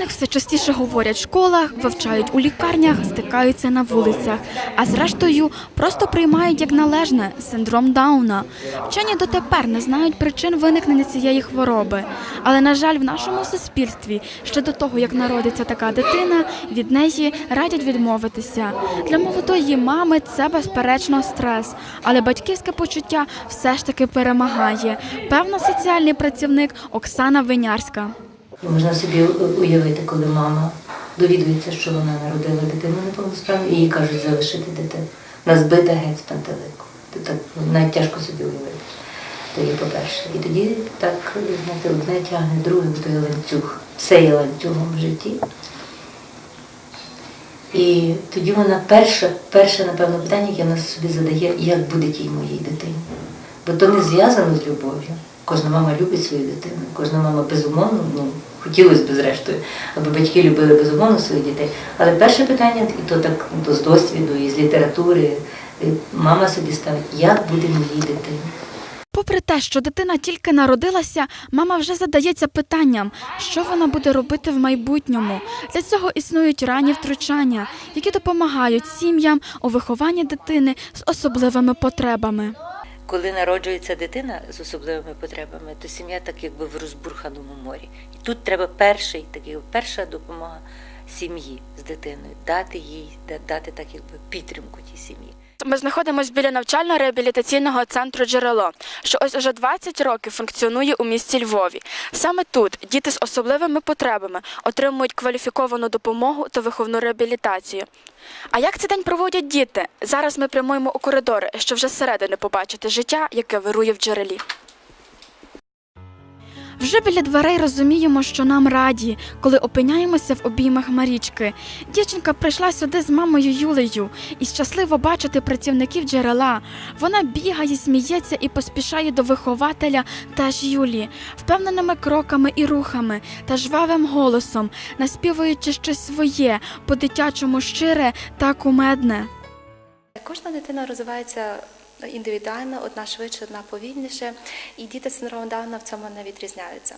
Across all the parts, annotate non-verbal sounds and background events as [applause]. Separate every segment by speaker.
Speaker 1: них все частіше говорять в школах, вивчають у лікарнях, стикаються на вулицях, а зрештою просто приймають як належне синдром Дауна. Вчені дотепер не знають причин виникнення цієї хвороби. Але, на жаль, в нашому суспільстві ще до того, як народиться така дитина, від неї радять відмовитися. Для молодої мами це безперечно стрес, але батьківське почуття все ж таки перемагає. Певна соціальний працівник Оксана Винярська.
Speaker 2: Можна собі уявити, коли мама довідується, що вона народила дитину неповносправну, і їй кажуть залишити дитину. Вона збита геть з пантелику. Так навіть тяжко собі уявити. То є по-перше. І тоді так, знаєте, одне тягне другим той ланцюг. Все є ланцюгом в житті. І тоді вона перше, перше, напевно, питання, яке вона собі задає, як буде тій моїй дитині. Бо то не зв'язано з любов'ю. Кожна мама любить свою дитину, кожна мама безумовно, ну, хотілося б зрештою, аби батьки любили безумовно своїх дітей. Але перше питання, і то так то з досвіду, і з літератури, і мама собі ставить, як буде моїй дитині.
Speaker 1: Попри те, що дитина тільки народилася, мама вже задається питанням, що вона буде робити в майбутньому. Для цього існують ранні втручання, які допомагають сім'ям у вихованні дитини з особливими потребами.
Speaker 2: Коли народжується дитина з особливими потребами, то сім'я так якби в розбурханому морі. І тут треба перший, такий, перша допомога сім'ї з дитиною, дати їй, да- дати так якби підтримку тій сім'ї.
Speaker 1: Ми знаходимося біля навчально-реабілітаційного центру Джерело, що ось уже 20 років функціонує у місті Львові. Саме тут діти з особливими потребами отримують кваліфіковану допомогу та виховну реабілітацію. А як цей день проводять діти? Зараз ми прямуємо у коридори, щоб вже зсередини побачити життя, яке вирує в джерелі. Вже біля дверей розуміємо, що нам раді, коли опиняємося в обіймах Марічки. Дівчинка прийшла сюди з мамою Юлею і щасливо бачити працівників джерела. Вона бігає, сміється і поспішає до вихователя теж Юлі, впевненими кроками і рухами та жвавим голосом, наспівуючи щось своє, по-дитячому щире та кумедне.
Speaker 3: Кожна дитина розвивається індивідуально, одна швидше, одна повільніше, і діти з синдромом Дауна в цьому не відрізняються.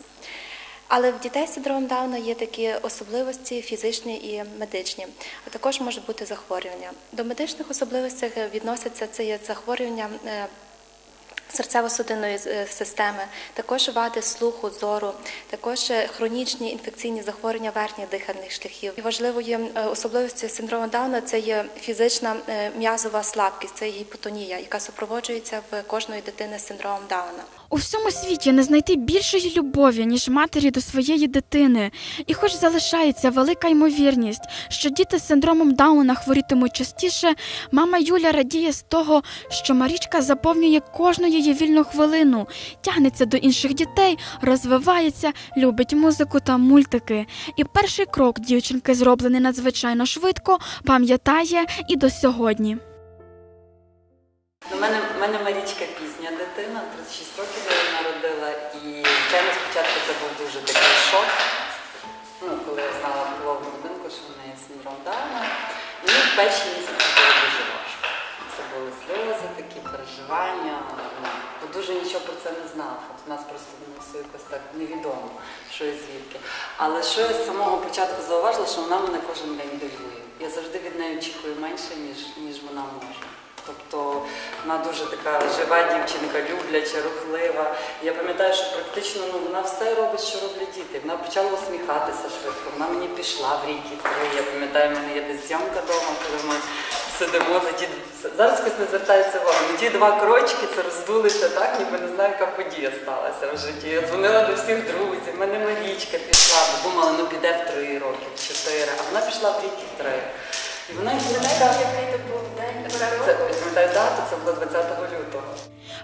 Speaker 3: Але в дітей з синдромом Дауна є такі особливості фізичні і медичні, а також можуть бути захворювання. До медичних особливостей відносяться це захворювання е, серцево-судинної е, системи, також вади слуху, зору, також е, хронічні інфекційні захворювання верхніх дихальних шляхів. І важливою е, особливістю синдрому Дауна це є фізична м'язова слабкість, це гіпотонія, яка супроводжується в кожної дитини з синдромом Дауна.
Speaker 1: У всьому світі не знайти більшої любові, ніж матері до своєї дитини. І хоч залишається велика ймовірність, що діти з синдромом Дауна хворітимуть частіше, мама Юля радіє з того, що Марічка заповнює кожну її вільну хвилину, тягнеться до інших дітей, розвивається, любить музику та мультики. І перший крок дівчинки, зроблений надзвичайно швидко, пам'ятає і до сьогодні.
Speaker 4: У мене, в мене Марічка пізня дитина, 36 років я її народила, і звичайно спочатку це був дуже такий шок. Ну, коли я знала пологу будинку, що в неї синдром Дауна. Ну, перші місяці було дуже важко. Це були сльози, такі переживання. Ну, бо дуже нічого про це не знав. У нас просто ну, все якось так невідомо, що і звідки. Але що я з самого початку зауважила, що вона мене кожен день дивує. Я завжди від неї очікую менше, ніж, ніж вона може. Тобто вона дуже така жива дівчинка, любляча, рухлива. Я пам'ятаю, що практично ну, вона все робить, що роблять діти. Вона почала усміхатися швидко. Вона мені пішла в ріки три. Я пам'ятаю, в мене є десь зйомка вдома, коли ми сидимо за ті. Зараз хтось не звертається увагу. Ну, ті два крочки це роздулися так, ніби не знаю, яка подія сталася в житті. Я дзвонила до всіх друзів, в мене Марічка пішла, бо думала, ну піде в три роки, в чотири, а вона пішла в ріки три. Вона така, який був день. Це пам'ятаю це було 20 лютого.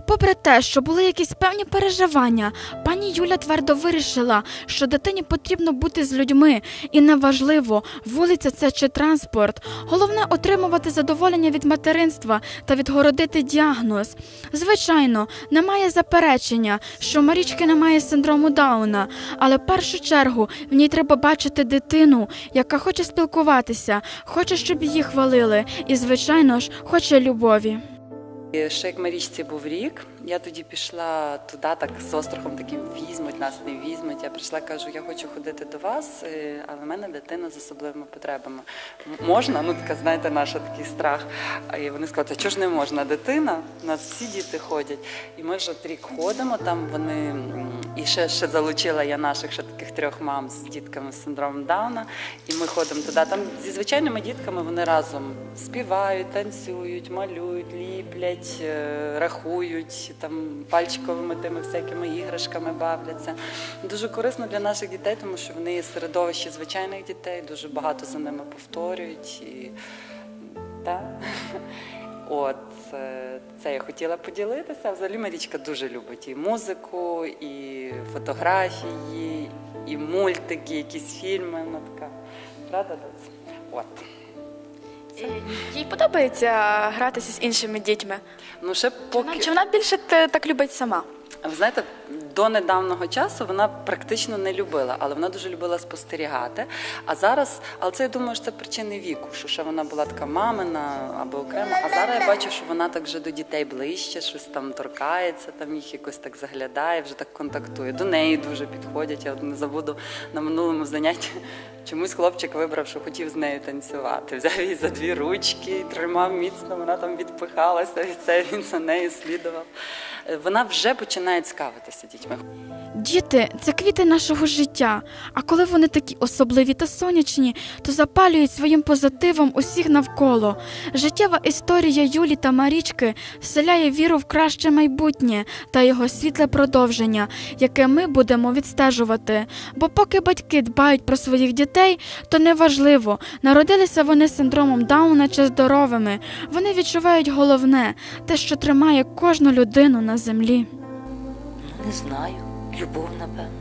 Speaker 1: Попри те, що були якісь певні переживання, пані Юля твердо вирішила, що дитині потрібно бути з людьми, і неважливо, вулиця це чи транспорт. Головне отримувати задоволення від материнства та відгородити діагноз. Звичайно, немає заперечення, що Марічки немає синдрому Дауна, але в першу чергу в ній треба бачити дитину, яка хоче спілкуватися, хоче, щоб її хвалили, і, звичайно ж, хоче любові.
Speaker 4: Як Марічці був рік, я тоді пішла туди, так з острахом таким візьмуть, нас не візьмуть. Я прийшла, кажу, я хочу ходити до вас, е, але в мене дитина з особливими потребами. Можна? Ну така, знаєте, наш такий страх. І вони сказали, чого ж не можна? Дитина, у нас всі діти ходять. І ми вже рік ходимо. Там вони і ще, ще залучила я наших ще таких трьох мам з дітками з синдромом Дауна. І ми ходимо туди. Там зі звичайними дітками вони разом співають, танцюють, малюють, ліплять, е, рахують, там пальчиковими тими всякими іграшками бавляться. Дуже корисно для наших дітей, тому що вони є середовище звичайних дітей, дуже багато за ними повторюють. І, та. [laughs] От е, це я хотіла поділитися. Взагалі Марічка дуже любить і музику, і фотографії, і мультики, якісь фільми. Вона така. Правда, Доць? От.
Speaker 1: Їй подобається гратися з іншими дітьми.
Speaker 4: Ну, ще поки...
Speaker 1: Чи вона більше те- так любить сама?
Speaker 4: Ви знаєте, до недавнього часу вона практично не любила, але вона дуже любила спостерігати. А зараз, але це я думаю, що це причини віку, що ще вона була така мамина або окремо. А зараз я бачу, що вона так вже до дітей ближче, щось там торкається, там їх якось так заглядає, вже так контактує. До неї дуже підходять. Я не забуду на минулому занятті. Чомусь хлопчик вибрав, що хотів з нею танцювати. Взяв її за дві ручки, тримав міцно, вона там відпихалася, і це він за нею слідував. Вона вже починає цікавитися дітьми.
Speaker 1: Діти це квіти нашого життя. А коли вони такі особливі та сонячні, то запалюють своїм позитивом усіх навколо. Життєва історія Юлі та Марічки вселяє віру в краще майбутнє та його світле продовження, яке ми будемо відстежувати. Бо поки батьки дбають про своїх дітей, то неважливо, народилися вони з синдромом Дауна чи здоровими. Вони відчувають головне те, що тримає кожну людину на землі.
Speaker 2: Не знаю. Любов, напевно.